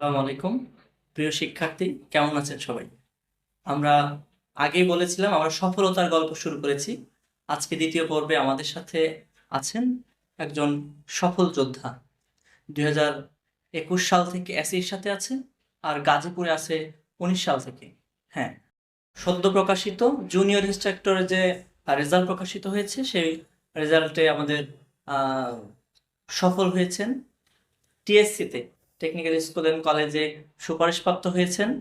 আসসালামু আলাইকুম। প্রিয় শিক্ষার্থী, কেমন আছেন সবাই? আমরা আগেই বলেছিলাম, আমরা সফলতার গল্প শুরু করেছি। আজকে দ্বিতীয় পর্বে আমাদের সাথে আছেন একজন সফল যোদ্ধা। দুই একুশ সাল থেকে এসির সাথে আছে, আর গাজীপুরে আছে উনিশ সাল থেকে। হ্যাঁ সদ্য প্রকাশিত জুনিয়র ইন্সট্রাক্টরের যে রেজাল্ট প্রকাশিত হয়েছে, সেই রেজাল্টে আমাদের সফল হয়েছেন টিএসসিতে টেকনিক্যাল স্কুল অ্যান্ড কলেজে সুপারিশপ্রাপ্ত হয়েছেন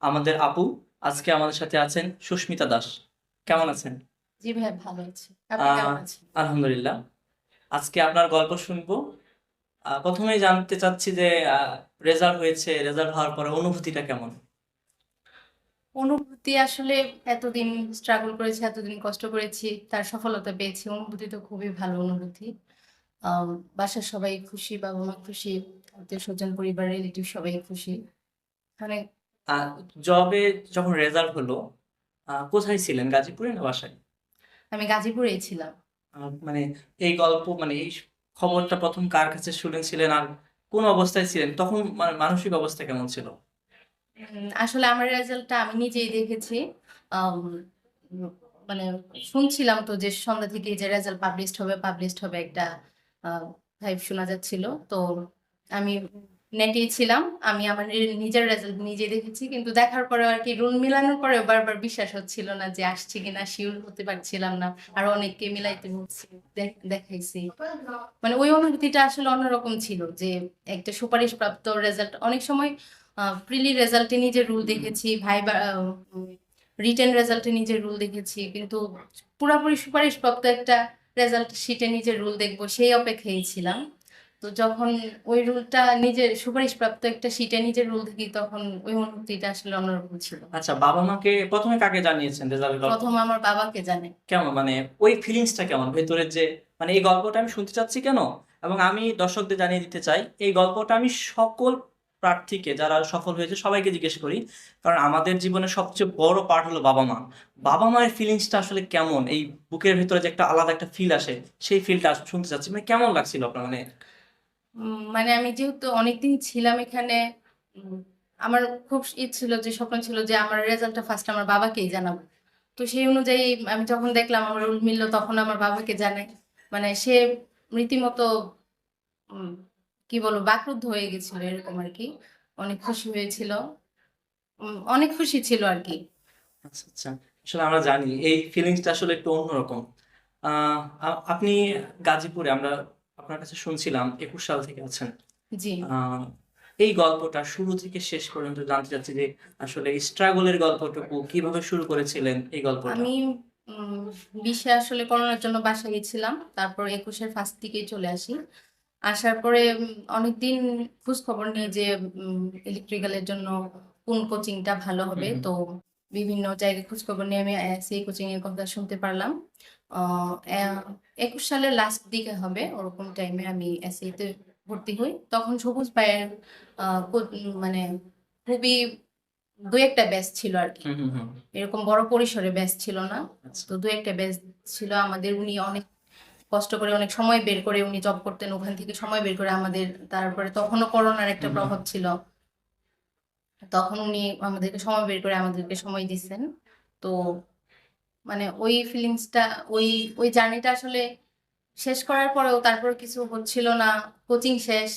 আমাদের আপু। আজকে আমাদের সাথে আছেন সুস্মিতা দাস। কেমন আছেন? জি ভাই ভালো আছি। আপনি কেমন আছেন? আলহামদুলিল্লাহ। আজকে আপনার গল্প শুনব। আহ, প্রথমেই জানতে চাচ্ছি যে রেজাল্ট হয়েছে। রেজাল্ট হওয়ার পরে অনুভূতিটা কেমন? অনুভূতি আসলে এতদিন স্ট্রাগল করেছি এতদিন কষ্ট করেছি তার সফলতা পেয়েছি। অনুভূতি তো খুবই ভালো অনুভূতি। বাসার সবাই খুশি বাবা মা খুশি। আত্মীয় স্বজন পরিবার রিলেটিভ সবাই খুশি। মানে জবে যখন রেজাল্ট হলো কোথায় ছিলেন? গাজীপুরে না বাসায়? আমি গাজীপুরেই ছিলাম। মানে এই গল্প মানে এই খবরটা প্রথম কার কাছে শুনেছিলেন আর কোন অবস্থায় ছিলেন? তখন মানে মানসিক অবস্থা কেমন ছিল? আসলে আমার রেজাল্টটা আমি নিজেই দেখেছি। মানে শুনছিলাম তো যে সন্ধ্যা থেকে যে রেজাল্ট পাবলিশড হবে পাবলিশড হবে একটা ভাইব শোনা যাচ্ছিল। তো আমি নেটেই ছিলাম, আমি আমার নিজের রেজাল্ট নিজে দেখেছি, কিন্তু দেখার পরে আর কি রুল মিলানোর পরে বারবার বিশ্বাস হচ্ছিল না যে আসছে কিনা শিওর হতে পারছিলাম না, আর অনেককে মিলাইতে বলছি দেখাইছি। মানে ওই অনুভূতিটা আসলে অন্যরকম ছিল যে একটা সুপারিশপ্রাপ্ত রেজাল্ট অনেক সময় প্রিলি রেজাল্টে নিজের রুল দেখেছি ভাইবা রিটেন রেজাল্টে নিজের রুল দেখেছি, কিন্তু পুরোপুরি সুপারিশপ্রাপ্ত একটা রেজাল্ট শিটে নিজের রুল দেখব, সেই অপেক্ষায় ছিলাম। তো যখন ওই রুলটা নিজের সুপারিশপ্রাপ্ত একটা সিটে নিজের রুল দেখি তখন ওই অনুভূতিটা আসলে অন্যরকম ছিল। আচ্ছা বাবা মাকে প্রথমে কাকে জানিয়েছেন রেজাল্ট প্রথম আমার বাবাকে জানে। কেমন? মানে ওই ফিলিংসটা কেমন? ভেতরের যে মানে এই গল্পটা আমি শুনতে চাচ্ছি কেন? এবং আমি দর্শকদের জানিয়ে দিতে চাই এই গল্পটা আমি সকল প্রার্থীকে যারা সফল হয়েছে সবাইকে জিজ্ঞেস করি। কারণ আমাদের জীবনের সবচেয়ে বড় পার্ট হলো বাবা মা। বাবা মায়ের ফিলিংসটা আসলে কেমন? এই বুকের ভেতরে যে একটা আলাদা একটা ফিল আসে সেই ফিলটা শুনতে চাচ্ছি। মানে কেমন লাগছিল আপনার? মানে মানে আমি যেহেতু অনেকদিন ছিলাম এখানে আমার খুব ই ছিল যে, স্বপ্ন ছিল যে, আমার রেজাল্টটা ফার্স্ট আমার বাবাকেই জানাব। তো সেই অনুযায়ী আমি যখন দেখলাম আমার রুল মিললো, তখন আমার বাবাকে জানাই। মানে সে রীতিমতো কি বলব, বাকরুদ্ধ হয়ে গেছিল এরকম আর কি। অনেক খুশি হয়েছিল। অনেক খুশি ছিল আর কি। আচ্ছা আচ্ছা। আসলে আমরা জানি, এই ফিলিংসটা আসলে একটু অন্যরকম। আপনি গাজীপুরে, আমরা আপনার কাছে শুনছিলাম একুশ সাল থেকে আছেন। জি। আহ, এই গল্পটা শুরু থেকে শেষ পর্যন্ত জানতে চাচ্ছি যে আসলে স্ট্রাগলের গল্পটুকু কীভাবে শুরু করেছিলেন এই গল্পটা? আমি উম, বিশে আসলে করোনার জন্য বাসায় গেছিলাম তারপর একুশের ফার্স্ট দিকেই চলে আসি। আসার পরে অনেকদিন খোঁজ খবর নিয়ে যে ইলেকট্রিক্যালের জন্য কোন কোচিংটা ভালো হবে। হুম। তো বিভিন্ন জায়গায় খোঁজ খবর নিয়ে আমি সেই কোচিং এর কথা শুনতে পারলাম। আহ, এ- একুশ সালের লাস্ট দিকে হবে ওরকম টাইমে আমি এসএ তে ভর্তি হই। তখন সবুজ ভাইয়ের আহ, মানে খুবই দু একটা ব্যাচ ছিল আর কি। হুম হুম হুম। এরকম বড় পরিসরে ব্যাচ ছিল না। আচ্ছা। তো দু একটা ব্যাচ ছিল আমাদের উনি অনেক কষ্ট করে অনেক সময় বের করে উনি জব করতেন ওখান থেকে সময় বের করে আমাদের। তারপরে তখনও করোনার একটা। প্রভাব ছিল। তখন উনি আমাদেরকে সময় বের করে আমাদেরকে সময় দিচ্ছেন। তো মানে ওই ফিলিংসটা ওই ওই জার্নিটা আসলে শেষ করার পরেও তারপর কিছু হচ্ছিল না। কোচিং শেষ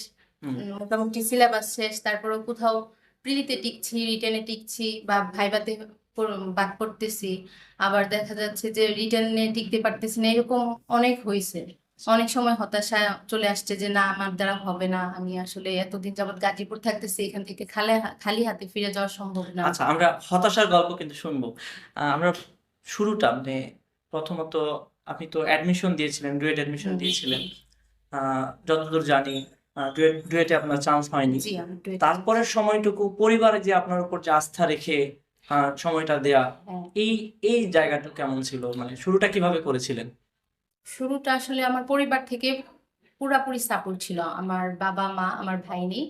মোটামুটি সিলেবাস শেষ তারপরেও কোথাও প্রিলিতে টিকছি রিটেনে টিকছি বা ভাইভাতে পড়- বাদ পড়তেছি। আবার দেখা যাচ্ছে যে রিটেনে টিকতে পারতেছি না এরকম অনেক হয়েছে অনেক সময় হতাশা চলে আসছে যে না আমার দ্বারা হবে না। আমি আসলে এতদিন যাবৎ গাজীপুর থাকতেছি এখান থেকে খালি খালি হাতে ফিরে যাওয়া সম্ভব না। আচ্ছা আমরা হতাশার গল্প কিন্তু শুনব। আমরা শুরুটা মানে প্রথমত আপনি তো অ্যাডমিশন দিয়েছিলেন ডুয়েট অ্যাডমিশন দিয়েছিলেন। যতদূর জানি ডুয়েটে আপনার চান্স হয়নি। তারপরের সময়টুকু পরিবারে যে আপনার উপর যে আস্থা রেখে সময়টা দেয়া হ্যাঁ। এই এই জায়গাটা কেমন ছিল? মানে শুরুটা কীভাবে করেছিলেন? শুরুটা আসলে আমার পরিবার থেকে পুরাপুরি সাপোর্ট ছিল। আমার বাবা মা আমার ভাই নেই।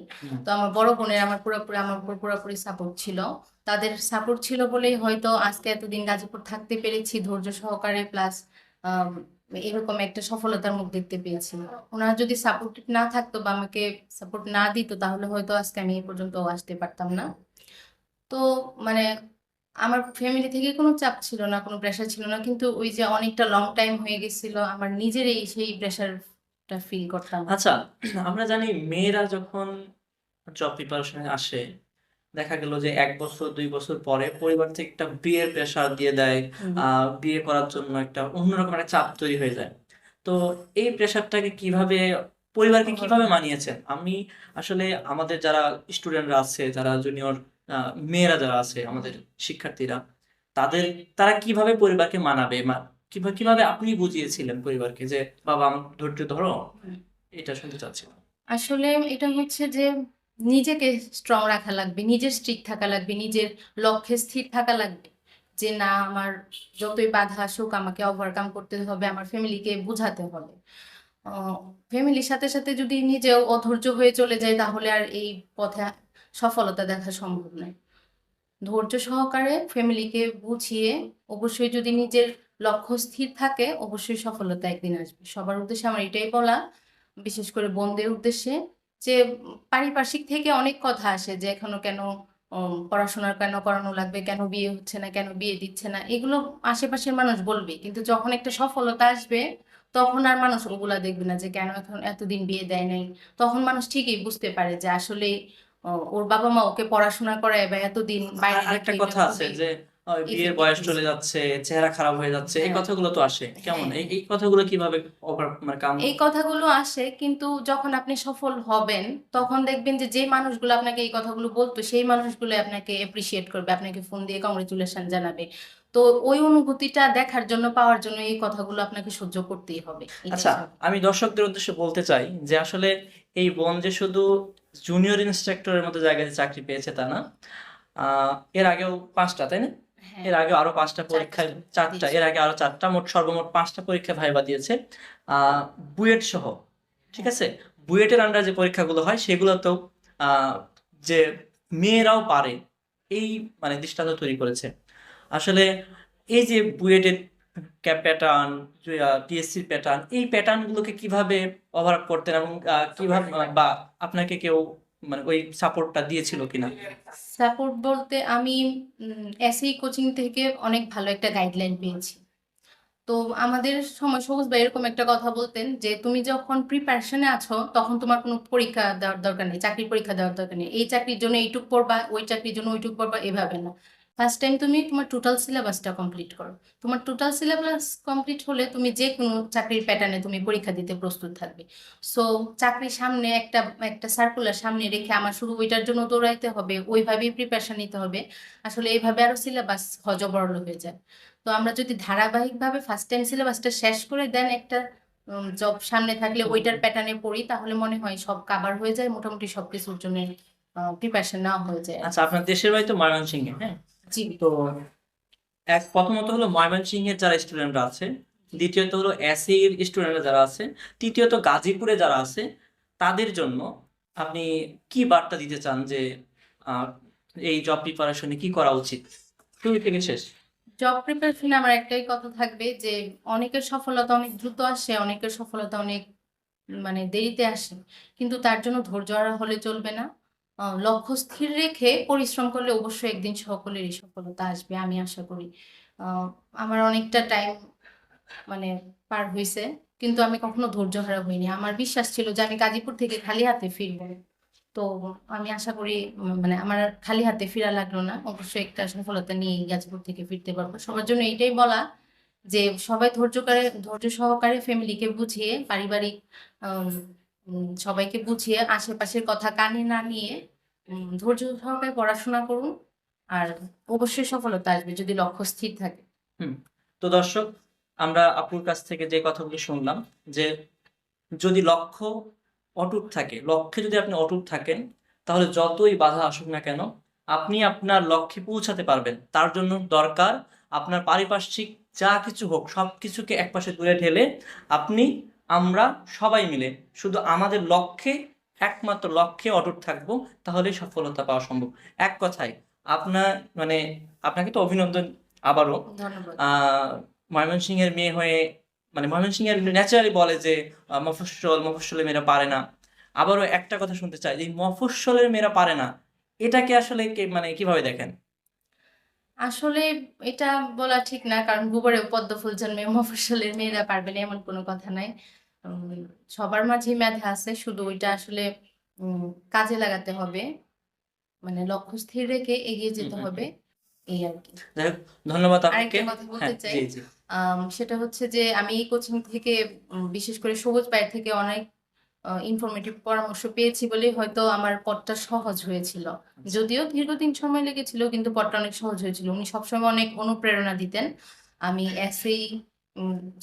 তো আমার বড় বোনের আমার পুরোপুরি আমার উপর পুরোপুরি সাপোর্ট ছিল। তাদের সাপোর্ট ছিল বলেই হয়তো আজকে এতদিন গাজীপুর থাকতে পেরেছি, ধৈর্য সহকারে প্লাস এরকম একটা সফলতার মুখ দেখতে পেয়েছি। ওনারা যদি সাপোর্ট না থাকতো বা আমাকে সাপোর্ট না দিত, তাহলে হয়তো আজকে আমি এই পর্যন্ত আসতে পারতাম না। তো মানে আমার ফ্যামিলি থেকে কোনো চাপ ছিল না, কোনো প্রেশার ছিল না, কিন্তু ওই যে অনেকটা লং টাইম হয়ে গেছিল, আমার নিজেরই সেই প্রেশারটা ফিল করতাম। আচ্ছা আমরা জানি মেয়েরা যখন জব প্রিপারেশনে আসে দেখা গেল যে এক বছর দুই বছর পরে পরিবার থেকে একটা বিয়ের প্রেশার দিয়ে দেয় আহ বিয়ে করার জন্য একটা অন্যরকম একটা চাপ তৈরি হয়ে যায়। তো এই প্রেশারটাকে কীভাবে পরিবারকে কীভাবে মানিয়েছেন? আমি আসলে আমাদের যারা স্টুডেন্টরা আছে যারা জুনিয়র মেয়েরা যারা আছে আমাদের শিক্ষার্থীরা তাদের তারা কীভাবে পরিবারকে মানাবে? কীভাবে কীভাবে আপনি বুঝিয়েছিলেন পরিবারকে যে বাবা আমার ধৈর্য ধরো? এটা শুনতে চাচ্ছিলাম। আসলে এটা হচ্ছে যে নিজেকে স্ট্রং রাখা লাগবে, নিজের স্ট্রিক থাকা লাগবে, নিজের লক্ষ্যে স্থির থাকা লাগবে। যে না, আমার যতই বাধা আসুক, আমাকে ওভারকাম করতে হবে, আমার ফ্যামিলিকে বোঝাতে হবে। ফ্যামিলির সাথে সাথে যদি নিজেও অধৈর্য হয়ে চলে যায়, তাহলে আর এই পথে সফলতা দেখা সম্ভব নয়। ধৈর্য সহকারে ফ্যামিলিকে বুঝিয়ে অবশ্যই যদি নিজের লক্ষ্য স্থির থাকে, অবশ্যই সফলতা একদিন আসবে। সবার উদ্দেশ্যে আমার এটাই বলা, বিশেষ করে বোনদের উদ্দেশ্যে। যে পারিপার্শ্বিক থেকে অনেক কথা আসে যে এখনও কেন পড়াশোনার কেন করানো লাগবে কেন বিয়ে হচ্ছে না কেন বিয়ে দিচ্ছে না এগুলো আশেপাশের মানুষ বলবে। কিন্তু যখন একটা সফলতা আসবে তখন আর মানুষ ওগুলা দেখবে না যে কেন এখন এতদিন বিয়ে দেয় নাই। তখন মানুষ ঠিকই বুঝতে পারে যে আসলে ওর বাবা মা ওকে পড়াশোনা করায় বা এতদিন বাইরে একটা কথা আছে যে বিয়ের বয়স চলে যাচ্ছে চেহারা খারাপ হয়ে যাচ্ছে এই হ্যাঁ। কথাগুলো তো আসে। কেমন? হ্যাঁ। এই এই কথাগুলো কীভাবে মানে কাম এই কথাগুলো আসে কিন্তু যখন আপনি সফল হবেন তখন দেখবেন যে যে মানুষগুলো আপনাকে এই কথাগুলো বলতো সেই মানুষগুলো আপনাকে এপ্রিসিয়েট করবে আপনাকে ফোন দিয়ে কংগ্রেচুলেশন জানাবে। তো ওই অনুভূতিটা দেখার জন্য পাওয়ার জন্য এই কথাগুলো আপনাকে সহ্য করতেই হবে। আচ্ছা আমি দর্শকদের উদ্দেশ্যে বলতে চাই যে আসলে এই বোন যে শুধু জুনিয়র ইন্সট্রাক্টরের মতো জায়গায় চাকরি পেয়েছে তা না আহ, এর আগেও পাঁচটা তাই না? এর আগে আরও পাঁচটা পরীক্ষায় চারটা এর আগে আরও চারটা মোট সর্বমোট পাঁচটা পরীক্ষা ভাইবা দিয়েছে। বুয়েট সহ ঠিক আছে? বুয়েটের আন্ডার যে পরীক্ষাগুলো হয় সেগুলোতেও যে মেয়েরাও পারে এই মানে দৃষ্টান্ত তৈরি করেছে। আসলে এই যে বুয়েটের প্যাটার্ন টিএসসির প্যাটার্ন এই প্যাটার্নগুলোকে কীভাবে ওভারআপ করতেন এবং কীভাবে বা আপনাকে কেউ মানে ওই সাপোর্টটা দিয়েছিল কিনা? সাপোর্ট বলতে আমি এসএই কোচিং থেকে অনেক ভালো একটা গাইডলাইন পেয়েছি। তো আমাদের সময় সবুজ ভাই এরকম একটা কথা বলতেন যে, তুমি যখন প্রিপারেশনে আছো, তখন তোমার কোনো পরীক্ষা দেওয়ার দরকার নেই, চাকরির পরীক্ষা দেওয়ার দরকার নেই। এই চাকরির জন্য এইটুক পড়বা, ওই চাকরির জন্য ওইটুক পড়বা, এভাবে না। ফার্স্ট টাইম তুমি তোমার টোটাল সিলেবাসটা কমপ্লিট করো। তোমার টোটাল সিলেবাস কমপ্লিট হলে তুমি যে কোনো চাকরির প্যাটার্নে তুমি পরীক্ষা দিতে প্রস্তুত থাকবে। সো চাকরির সামনে একটা একটা সার্কুলার সামনে রেখে আমার শুধু ওইটার জন্য দৌড়াইতে হবে, ওইভাবেই প্রিপারেশন নিতে হবে। আসলে এইভাবে আরও সিলেবাস হজবরল হয়ে যায়। তো আমরা যদি ধারাবাহিকভাবে ফার্স্ট টাইম সিলেবাসটা শেষ করে দেন একটা জব সামনে থাকলে ওইটার প্যাটার্নে পড়ি, তাহলে মনে হয় সব কাভার হয়ে যায়, মোটামুটি সবকিছুর জন্য প্রিপারেশন নেওয়া হয়ে যায়। আচ্ছা আপনার দেশের বাড়ি তো ময়মনসিংহে হ্যাঁ? জি। তো এক প্রথমত হলো ময়মনসিংহের যারা স্টুডেন্টরা আছে দ্বিতীয়ত হলো এসএ এর স্টুডেন্টরা যারা আছে তৃতীয়ত গাজীপুরে যারা আছে তাদের জন্য আপনি কি বার্তা দিতে চান যে এই জব প্রিপারেশনে কি করা উচিত? শুরু থেকে শেষ। জব প্রিপারেশনে আমার একটাই কথা থাকবে যে অনেকের সফলতা অনেক দ্রুত আসে অনেকের সফলতা অনেক মানে দেরিতে আসে কিন্তু তার জন্য ধৈর্য হারা হলে চলবে না। লক্ষ্য স্থির রেখে পরিশ্রম করলে অবশ্যই একদিন সকলেরই সফলতা আসবে, আমি আশা করি। আমার অনেকটা টাইম মানে পার হয়েছে, কিন্তু আমি কখনো ধৈর্য হারা হইনি। আমার বিশ্বাস ছিল যে আমি গাজীপুর থেকে খালি হাতে ফিরবো। তো আমি আশা করি মানে আমার খালি হাতে ফিরা লাগল না। অবশ্যই একটা সফলতা নিয়ে গাজীপুর থেকে ফিরতে পারব। সবার জন্য এটাই বলা যে সবাই ধৈর্য করে ধৈর্য সহকারে ফ্যামিলিকে বুঝিয়ে পারিবারিক সবাইকে বুঝিয়ে আশেপাশের কথা কানে না নিয়ে ধৈর্য সহকারে পড়াশোনা করুন আর অবশ্যই সফলতা আসবে যদি লক্ষ্য স্থির থাকে। তো দর্শক, আমরা আপুর কাছ থেকে যে কথাগুলো শুনলাম যে যদি লক্ষ্য অটুট থাকে, লক্ষ্যে যদি আপনি অটুট থাকেন, তাহলে যতই বাধা আসুক না কেন, আপনি আপনার লক্ষ্যে পৌঁছাতে পারবেন। তার জন্য দরকার আপনার পারিপার্শ্বিক যা কিছু হোক সব কিছুকে একপাশে দূরে ঠেলে আপনি আমরা সবাই মিলে শুধু আমাদের লক্ষ্যে একমাত্র লক্ষ্যে অটুট থাকব তাহলে সফলতা পাওয়া সম্ভব। এক কথায় আপনার মানে আপনাকে তো অভিনন্দন আবারও। ময়মনসিংহের মেয়ে হয়ে মানে ময়মনসিংহের ন্যাচারালি বলে যে আহ, মফস্বল মফস্বলের মেয়েরা পারে না। আবারও একটা কথা শুনতে চাই যে এই মফস্বলের মেয়েরা পারে না এটাকে আসলে মানে কীভাবে দেখেন? আসলে এটা বলা ঠিক না কারণ গোবরে পদ্ম ফুল জন্মে মফস্বলের মেয়েরা পারবে না এমন কোনো কথা নাই। সবার মাঝে মেধা আছে শুধু ওইটা আসলে কাজে লাগাতে হবে। মানে লক্ষ্য স্থির রেখে এগিয়ে যেতে হবে এই আর কি। ধন্যবাদ আপনাকে। আরেকটা কথা বলতে হ্যাঁ চাই সেটা হচ্ছে যে আমি এই কোচিং থেকে বিশেষ করে সবুজ ভাইয়ের থেকে অনেক ইনফরমেটিভ পরামর্শ পেয়েছি বলেই হয়তো আমার পথটা সহজ হয়েছিল। যদিও দীর্ঘদিন সময় লেগেছিল কিন্তু পথটা অনেক সহজ হয়েছিল। উনি সবসময় অনেক অনুপ্রেরণা দিতেন। আমি এসেই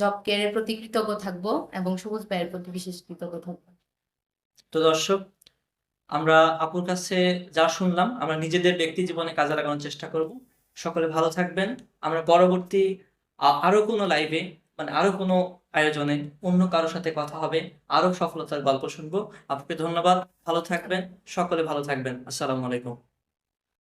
জব কেয়ারের প্রতি কৃতজ্ঞ থাকব এবং সবুজ ভাইয়ের প্রতি বিশেষ কৃতজ্ঞ থাকব। তো দর্শক, আমরা আপুর কাছে যা শুনলাম, আমরা নিজেদের ব্যক্তি জীবনে কাজে লাগানোর চেষ্টা করব। সকলে ভালো থাকবেন। আমরা পরবর্তী আরও কোনো লাইভে মানে আরও কোনো আয়োজনে অন্য কারোর সাথে কথা হবে, আরও সফলতার গল্প শুনব। আপুকে ধন্যবাদ। ভালো থাকবেন। সকলে ভালো থাকবেন। আসসালামু আলাইকুম।